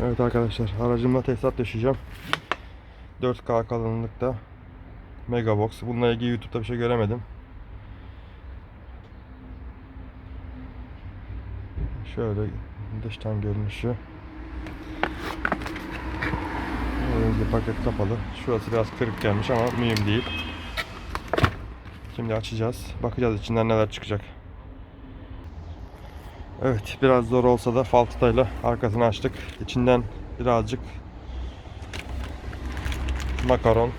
Evet arkadaşlar aracımla tesisat döşeyeceğim. 4K kalınlıkta Megabox. Bununla ilgili YouTube'da bir şey göremedim. Şöyle dıştan görünüşü. Önce paket kapalı. Şurası biraz kırık gelmiş ama mühim değil. Şimdi açacağız. Bakacağız içinden neler çıkacak. Evet biraz zor olsa da faltayla arkasını açtık. İçinden birazcık makaron.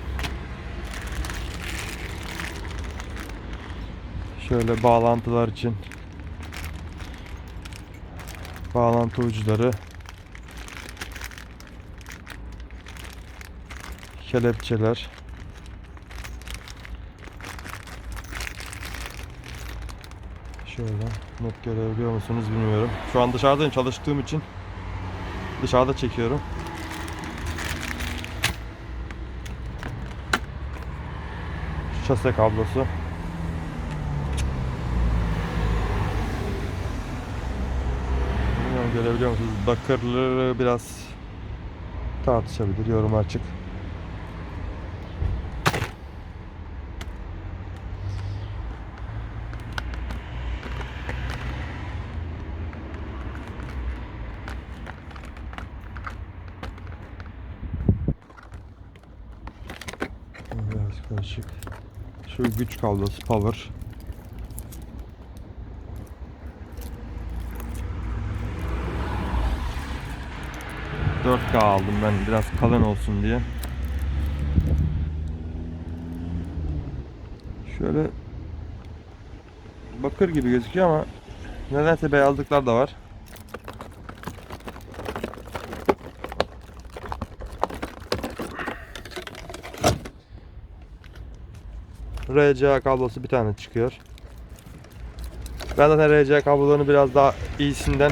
Şöyle bağlantılar için bağlantı uçları kelepçeler Şöyle net görebiliyor musunuz bilmiyorum. Şu an dışarıdayım çalıştığım için dışarıda çekiyorum. Şase kablosu. Bilmiyorum görebiliyor musunuz? Bakırları biraz tartışabilir. Yorum açık. Biraz karışık. Şu güç kablosu power. ...4K aldım ben biraz kalın olsun diye. Şöyle... ...bakır gibi gözüküyor ama... ...nedense beyazlıklar da var. RCA kablosu bir tane çıkıyor. Ben zaten RCA kablolarını biraz daha iyisinden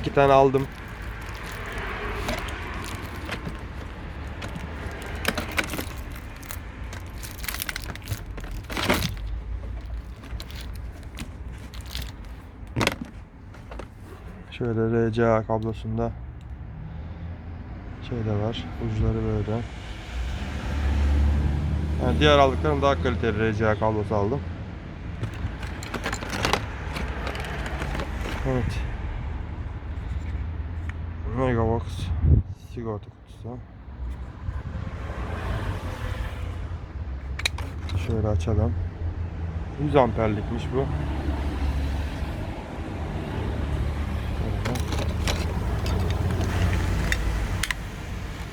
iki tane aldım. Şöyle RCA kablosunda şey de var. Uçları böyle. Yani diğer aldıklarım daha kaliteli RCA kablosu aldım. Evet. Megabox sigorta kutusu. Şöyle açalım. 100 amperlikmiş bu. Şöyle.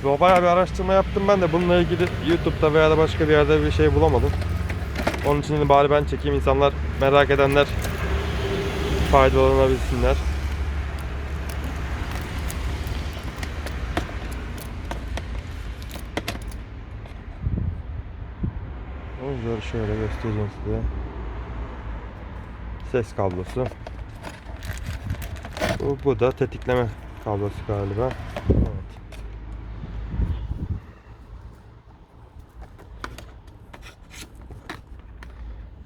Bayağı bir araştırma yaptım ben de bununla ilgili YouTube'da veya da başka bir yerde bir şey bulamadım. Onun için bari ben çekeyim insanlar merak edenler faydalanabilsinler. O yüzden şöyle göstereceğim size. Ses kablosu. Bu, bu da tetikleme kablosu galiba. Evet.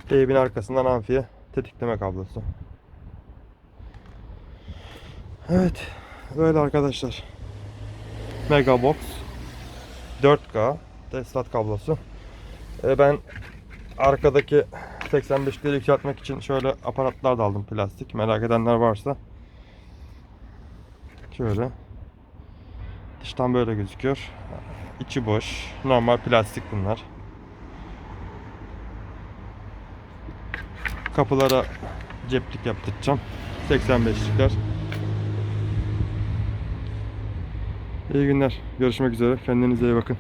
Teybin arkasından amfiye tetikleme kablosu. Evet. Böyle arkadaşlar. Megabox 4K tesisat kablosu. Ee, ben arkadaki 85'leri yükseltmek için şöyle aparatlar da aldım plastik. Merak edenler varsa. Şöyle. Dıştan böyle gözüküyor. İçi boş. Normal plastik bunlar. Kapılara ceplik yaptıracağım. 85'likler. İyi günler. Görüşmek üzere. Kendinize iyi bakın.